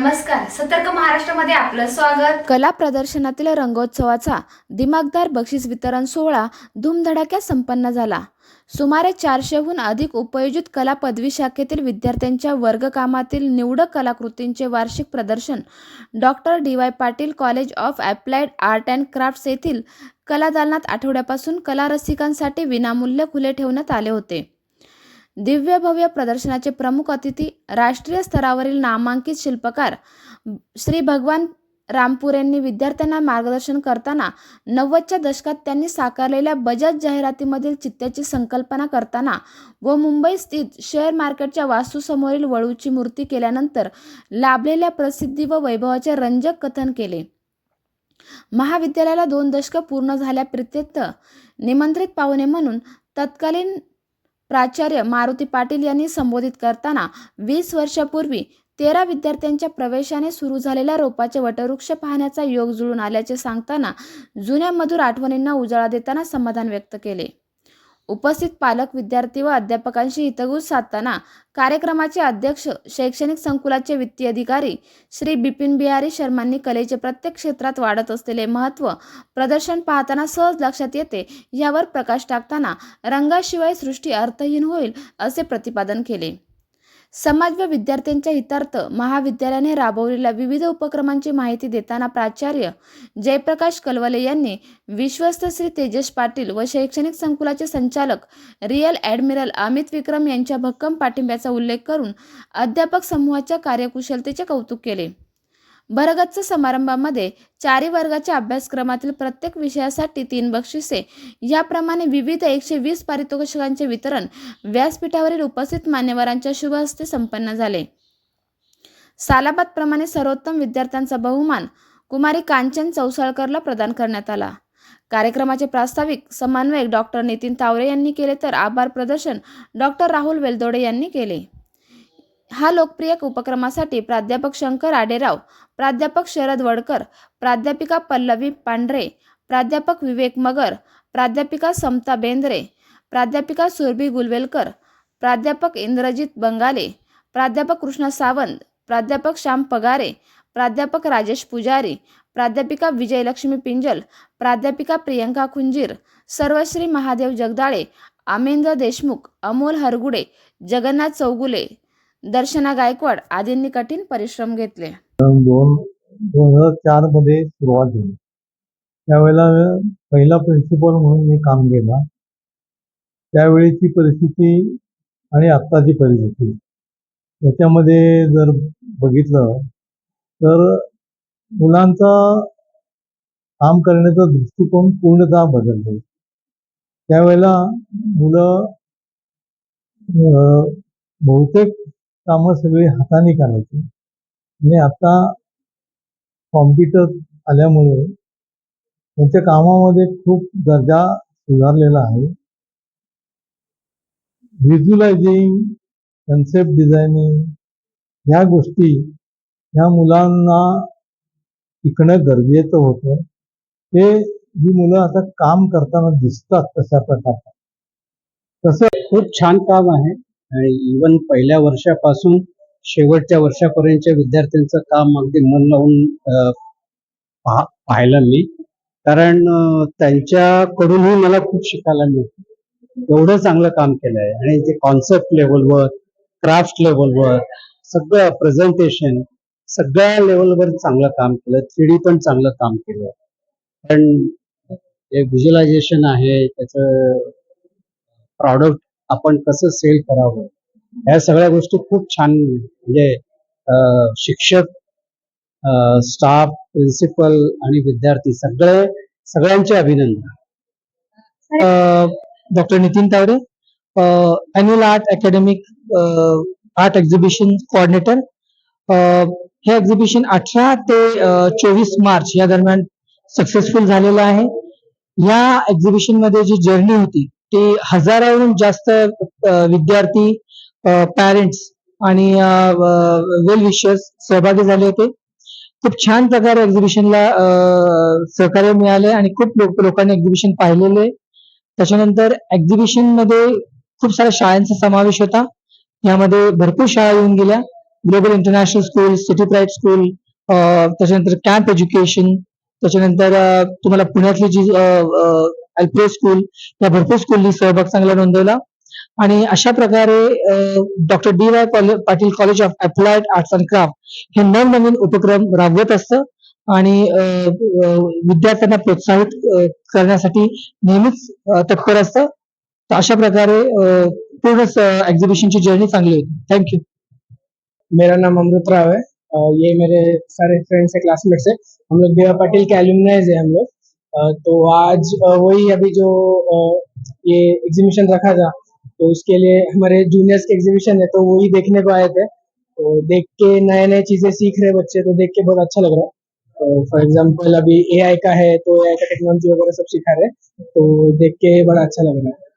नमस्कार. सतर्क महाराष्ट्रामध्ये आपलं स्वागत. कला प्रदर्शनातील रंगोत्सवाचा दिमागदार बक्षीस वितरण सोहळा धूमधडाक्यात संपन्न झाला. सुमारे चारशेहून अधिक उपयोजित कला पदवी शाखेतील विद्यार्थ्यांच्या वर्गकामातील निवडक कलाकृतींचे वार्षिक प्रदर्शन doctor D. Y. Patil college of applied art and crafts येथील कला दालनात आठवड्यापासून कला रसिकांसाठी विनामूल्य खुले ठेवण्यात आले होते. दिव्य भव्य प्रदर्शनाचे प्रमुख अतिथी राष्ट्रीय स्तरावरील नामांकित शिल्पकार श्री भगवान रामपुरेंनी विद्यार्थ्यांना मार्गदर्शन करताना नव्वदच्या दशकात त्यांनी साकारलेल्या बजाज जाहिरातीमधील चित्त्याची संकल्पना करताना व मुंबई स्थित शेअर मार्केटच्या वास्तूसमोरील वळूची मूर्ती केल्यानंतर लाभलेल्या प्रसिद्धी व वैभवाचे रंजक कथन केले. महाविद्यालयाला दोन दशकं पूर्ण झाल्याप्रित्यर्थ निमंत्रित पाहुणे म्हणून तत्कालीन प्राचार्य मारुती पाटील यांनी संबोधित करताना वीस वर्षापूर्वी तेरा विद्यार्थ्यांच्या प्रवेशाने सुरू झालेल्या रोपाचे वटवृक्ष पाहण्याचा योग जुळून आल्याचे सांगताना जुन्या मधुर आठवणींना उजाळा देताना समाधान व्यक्त केले. उपस्थित पालक विद्यार्थी व अध्यापकांशी हितगुज साधताना कार्यक्रमाचे अध्यक्ष शैक्षणिक संकुलाचे वित्तीय अधिकारी श्री बिपिन बिहारी शर्मांनी कलेचे प्रत्येक क्षेत्रात वाढत असलेले महत्त्व प्रदर्शन पाहताना सहज लक्षात येते. यावर प्रकाश टाकताना रंगाशिवाय सृष्टी अर्थहीन होईल असे प्रतिपादन केले. समाज व विद्यार्थ्यांच्या हितार्थ महाविद्यालयाने राबवलेल्या विविध उपक्रमांची माहिती देताना प्राचार्य जयप्रकाश कलवले यांनी विश्वस्त श्री तेजस पाटील व शैक्षणिक संकुलाचे संचालक रिअल ॲडमिरल अमित विक्रम यांच्या भक्कम पाठिंब्याचा उल्लेख करून अध्यापक समूहाच्या कार्यकुशलतेचे कौतुक केले. भरगच्च समारंभामध्ये चारी वर्गाच्या अभ्यासक्रमातील प्रत्येक विषयासाठी तीन बक्षिसे याप्रमाणे विविध एकशे वीस पारितोषिकांचे वितरण व्यासपीठावरील उपस्थित मान्यवरांच्या शुभ हस्ते संपन्न झाले. सालाबादप्रमाणे सर्वोत्तम विद्यार्थ्यांचा बहुमान कुमारी कांचन चौसाळकरला प्रदान करण्यात आला. कार्यक्रमाचे प्रास्ताविक समन्वयक डॉक्टर नितीन तावरे यांनी केले तर आभार प्रदर्शन डॉक्टर राहुल वेलदोडे यांनी केले. हा लोकप्रिय उपक्रमासाठी प्राध्यापक शंकर आडेराव प्राध्यापक शरद वडकर प्राध्यापिका पल्लवी पांढरे प्राध्यापक विवेक मगर प्राध्यापिका समता बेंद्रे प्राध्यापिका सुरभी गुलवेलकर प्राध्यापक इंद्रजित बंगाले प्राध्यापक कृष्णा सावंत प्राध्यापक श्याम पगारे प्राध्यापक राजेश पुजारी प्राध्यापिका विजयलक्ष्मी पिंजल प्राध्यापिका प्रियंका खुंजीर सर्वश्री महादेव जगदाळे आमेंद्र देशमुख अमोल हरगुडे जगन्नाथ चौगुले दर्शना गायकवाड आदींनी कठीण परिश्रम घेतले. दोन दोन हजार चारमध्ये सुरुवात झाली. त्यावेळेला पहिला प्रिन्सिपल म्हणून मी काम केला. त्यावेळेची परिस्थिती आणि आत्ताची परिस्थिती. याच्यामध्ये जर बघितलं तर मुलांचा काम करण्याचा दृष्टिकोन पूर्णतः बदलतो त्यावेळेला मुलं बहुतेक कामं सगळी हाताने करायची. आणि आता कॉम्प्युटर आल्यामुळे त्यांच्या कामामध्ये खूप दर्जा सुधारलेला आहे. व्हिज्युलायझिंग कन्सेप्ट डिझायनिंग ह्या गोष्टी ह्या मुलांना शिकणं गरजेचं होतं. ते ही मुलं आता काम करताना दिसतात तशा प्रकारचं. तसं खूप छान काम आहे. आणि इवन पहिल्या वर्षापासून शेवटच्या वर्षापर्यंतच्या विद्यार्थ्यांचं काम अगदी मन लावून पाहायला पाहिलं मी. कारण त्यांच्याकडूनही मला खूप शिकायला मिळतं. एवढं चांगलं काम केलं आहे आणि जे कॉन्सेप्ट लेवलवर क्राफ्ट लेवलवर सगळं प्रेझेंटेशन सगळ्या लेवलवर चांगलं काम केलं. थ्री डी पण चांगलं काम केलं. पण जे व्हिज्युलायझेशन आहे त्याचं प्रॉडक्ट आपण कसं सेल करावं ह्या सगळ्या गोष्टी खूप छान म्हणजे शिक्षक स्टाफ प्रिन्सिपल आणि विद्यार्थी सगळे सगळ्यांचे अभिनंदन. Doctor Nitin Taware annual art academic art exhibition coordinator हे एक्झिबिशन अठरा ते चोवीस मार्च या दरम्यान सक्सेसफुल झालेलं आहे. या एक्झिबिशनमध्ये जी जर्नी होती ती हजाराहून जास्त विद्यार्थी पॅरेंट्स आणि वेल विशर्स सहभागी झाले होते. खूप छान प्रकारे एक्झिबिशनला सहकार्य मिळाले आणि खूप लोक लोकांनी एक्झिबिशन पाहिलेले. त्याच्यानंतर एक्झिबिशनमध्ये खूप साऱ्या शाळांचा समावेश होता. यामध्ये भरपूर शाळा येऊन गेल्या. Global international school city pride school त्याच्यानंतर कॅम्प एज्युकेशन त्याच्यानंतर तुम्हाला पुण्यातली जी अल्प्रे स्कूल या भरपूर स्कूलनी सहभाग चांगला नोंदवला. आणि अशा प्रकारे doctor D Y Patil college of applied arts and craft हे नवनवीन उपक्रम राबवत असतं. आणि विद्यार्थ्यांना प्रोत्साहित करण्यासाठी नेहमीच तत्पर असतं. तर अशा प्रकारे पूर्ण एक्झिबिशनची जर्नी चांगली होती. थँक्यू मेरा नाम अमृत राव है। ये मेरे सारे फ्रेंड्स है क्लासमेट्स है। हम लोग देवा पाटिल के एल्यूमनाइज है हम लोग। तो आज वही अभी जो ये एग्जीबिशन रखा था तो उसके लिए हमारे जूनियर्स के एग्जीबिशन है तो वो ही देखने को आए थे। तो देख के नए नए चीजें सीख रहे बच्चे तो देख के बहुत अच्छा लग रहा है। तो फॉर एग्जाम्पल अभी ए का है तो ए का टेक्नोलॉजी वगैरह सब सिखा रहे तो देख के बड़ा अच्छा लग रहा है।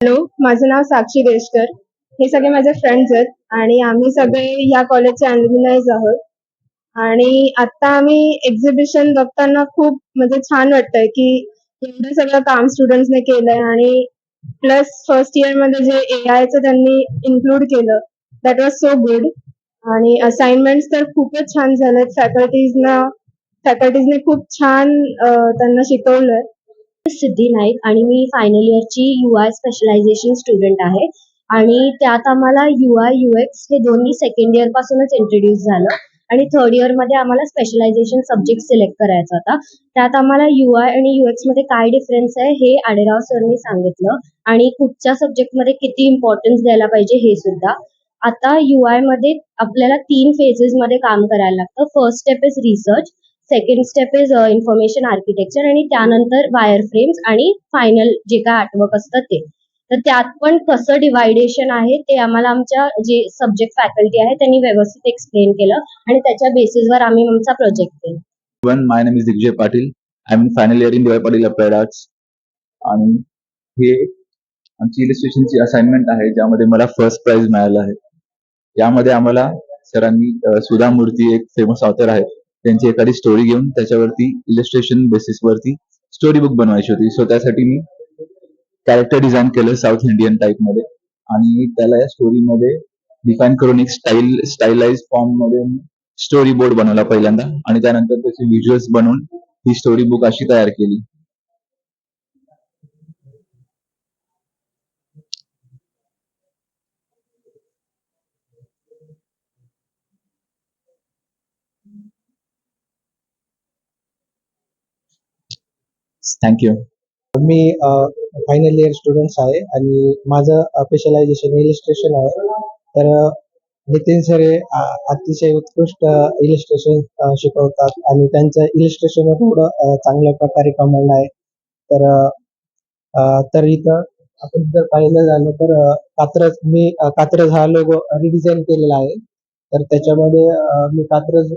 हॅलो माझं नाव साक्षी देशकर. हे सगळे माझे फ्रेंड्स आहेत आणि आम्ही सगळे या कॉलेजचे अल्युमिनाईज आहोत. आणि आता आम्ही एक्झिबिशन बघताना खूप म्हणजे छान वाटतंय की एवढं सगळं काम स्टुडंट्सने केलंय आणि प्लस फर्स्ट इयरमध्ये जे ए आयचं त्यांनी इन्क्लूड केलं दॅट वॉज सो गुड आणि असाइनमेंट्स तर खूपच छान झालेत. फॅकल्टीजना फॅकल्टीजने खूप छान त्यांना शिकवलंय. सिद्धी नाईक आणि मी फायनल इयरची यू आय स्पेशलायझेशन स्टुडंट आहे. आणि त्यात आम्हाला यू आय यू एक्स हे दोन्ही सेकंड इयर पासूनच इंट्रोड्यूस झालं. आणि थर्ड इयरमध्ये आम्हाला स्पेशलायझेशन सब्जेक्ट सिलेक्ट करायचा होता. त्यात आम्हाला युआय आणि युएक्समध्ये काय डिफरन्स आहे हे आडेराव सरनी सांगितलं. आणि कुठच्या सब्जेक्टमध्ये किती इम्पॉर्टन्स द्यायला पाहिजे हे सुद्धा. आता यू आयमध्ये आपल्याला तीन फेजेस मध्ये काम करायला लागतं. First step is research second step is information architecture आणि त्यानंतर वायर फ्रेम्स आणि फायनल जे काय आर्टवर्क असतं ते. तर त्यात पण कसं डिवायडेशन आहे ते आम्हाला आमच्या जे सब्जेक्ट फॅकल्टी आहे त्यांनी व्यवस्थित एक्सप्लेन केलं आणि त्याच्या बेसिसवर आम्ही आमचा प्रोजेक्ट केला. One my name is Digjay Patil I am final year in Patil applied arts आणि हे आमची इलिस्ट्रेशनची असाइनमेंट आहे ज्यामध्ये मला फर्स्ट प्राइज मिळालं आहे. यामध्ये आम्हाला सरांनी सुधा मूर्ती एक फेमस ऑथर आहेत. त्यांची एखादी स्टोरी घेऊन त्याच्यावरती इलिस्ट्रेशन बेसिसवरती स्टोरी बुक बनवायची होती. सो त्यासाठी मी कॅरेक्टर डिझाईन केलं साऊथ इंडियन टाईपमध्ये. आणि त्याला या स्टोरीमध्ये डिफाईन करून एक स्टाईल स्टाईलाइज फॉर्ममध्ये स्टोरी बोर्ड बनवला पहिल्यांदा. आणि त्यानंतर त्याचे व्हिज्युअल्स बनवून ही स्टोरी बुक अशी तयार केली. थँक्यू मी फायनल इयर स्टुडंट्स आहे आणि माझं स्पेशलायझेशन इलिस्ट्रेशन आहे. तर नितीन सर हे अतिशय उत्कृष्ट इलिस्ट्रेशन शिकवतात आणि त्यांचं इलिस्ट्रेशन थोडं चांगल्या प्रकारे कमांड आहे. तर तर इथं आपण जर पाहिलं झालं तर कात्रज मी कात्रज हा लोगो रिडिझाईन केलेला आहे. तर त्याच्यामध्ये मी कात्रज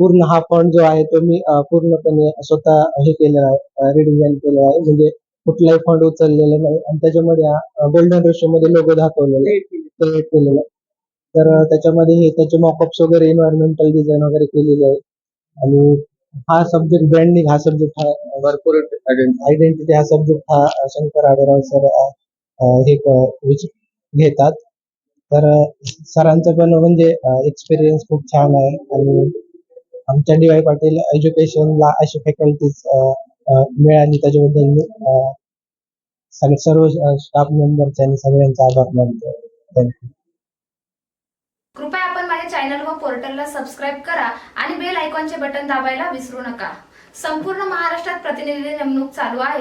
पूर्ण हा फॉन्ट जो आहे तो मी पूर्णपणे स्वतः हे केलेला आहे रिडिझाईन केलेला आहे. म्हणजे कुठलाही फंड उचललेला नाही. आणि त्याच्यामध्ये गोल्डन रेशो मध्ये लोगो दाखवलेला क्रिएट केलेला. आहे. तर त्याच्यामध्ये हे त्याचे मॉकअप्स वगैरे इन्व्हायरमेंटल डिझाईन वगैरे केलेले आहे. आणि हा सब्जेक्ट ब्रँडिंग हा सब्जेक्ट हा भरपूर आयडेंटिटी हा सब्जेक्ट हा शंकर आढळराव सर हे घेतात. तर सरांचं पण म्हणजे एक्सपिरियन्स खूप छान आहे. आणि आमच्या डी पाटील एज्युकेशनला अशी फॅकल्टीज मिळाली. त्याच्याबद्दल मी सर्व स्टाफ मेंबरचे आणि सगळ्यांचा आभार मानतो. थँक्यू कृपया आपण माझ्या चॅनल व पोर्टलला सबस्क्राईब करा आणि बेल आयकॉनचे बटन दाबायला विसरू नका. संपूर्ण महाराष्ट्रात प्रतिनिधी नेमणूक चालू आहे.